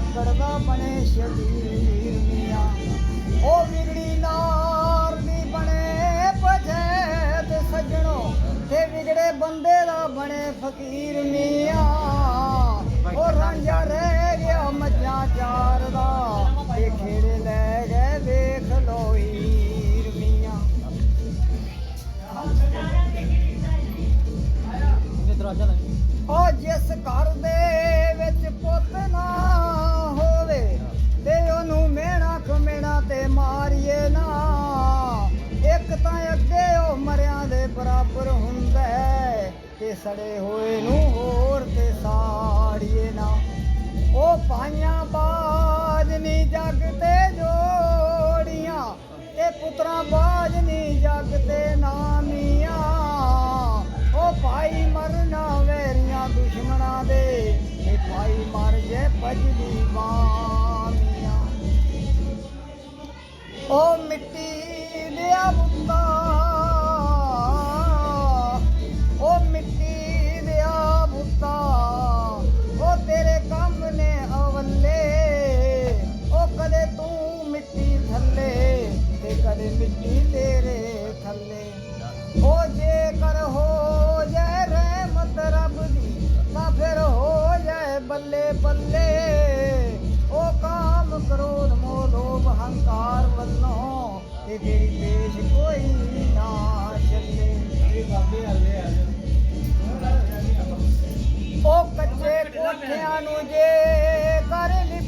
ਵਿਗੜੀ ਬਣੇ ਸ਼ਬੀਰ ਮੀਆਂ। ਉਹ ਵਿਗੜੀ ਨਾਰ ਦੀ ਬਣੇ ਤੇ ਸੱਜਣੋ, ਤੇ ਵਿਗੜੇ ਬੰਦੇ ਦਾ ਬਣੇ ਫਕੀਰ ਮੀਆਂ। ਉਹ ਰਾਂਝਾ ਰਹਿ ਗਿਆ ਮੱਝਾਂ ਚਾਰ ਦਾ, ਤੇ ਖੇੜੇ ਲੈ ਗਏ ਵੇਖ ਲੋ ਹੀਰ ਮੀਆਂ। ਉਹ ਜਿਸ ਘਰ ਦੇ ਸੜੇ ਹੋਏ ਨੂੰ ਹੋਰ ਤੇ ਸਾੜੀਏ ਨਾ। ਉਹ ਪਾਈਆਂ ਬਾਜ ਨੀ ਜੱਗ ਤੇ ਜੋੜੀਆਂ, ਇਹ ਪੁੱਤਰਾਂ ਬਾਜ ਨੀ ਜੱਗ ਤੇ ਨਾਮੀਆਂ ਉਹ ਭਾਈ ਮਰਨਾ ਵੈਰੀਆਂ ਦੁਸ਼ਮਣਾਂ ਦੇ, ਇਹ ਭਾਈ ਮਰ ਜੇ ਭਜਦੀ ਬਾਮੀਆਂ ਸਾਰੀ ਮਿੱਟੀ ਤੇਰੇ ਥੱਲੇ। ਓ ਜੇਕਰ ਹੋ ਜਾਏ ਰਹਿਮਤ ਰੱਬ ਦੀ, ਤਾਂ ਫਿਰ ਹੋ ਜਾਏ ਬੱਲੇ ਬੱਲੇ। ਓ ਕਾਮ ਕਰੋਧ ਮੋਹ ਲੋਭ ਹੰਕਾਰ ਵੱਲੋਂ, ਤੇ ਤੇਰੀ ਪੇਸ਼ ਕੋਈ ਨਾ ਚੱਲੇ। ਇਹ ਬਾਬੇ ਹੱਲੇ ਆ ਉਹ ਕੱਚੇ ਕੋਠਿਆਂ ਨੂੰ ਜੇ ਕਰ ਲਿਪ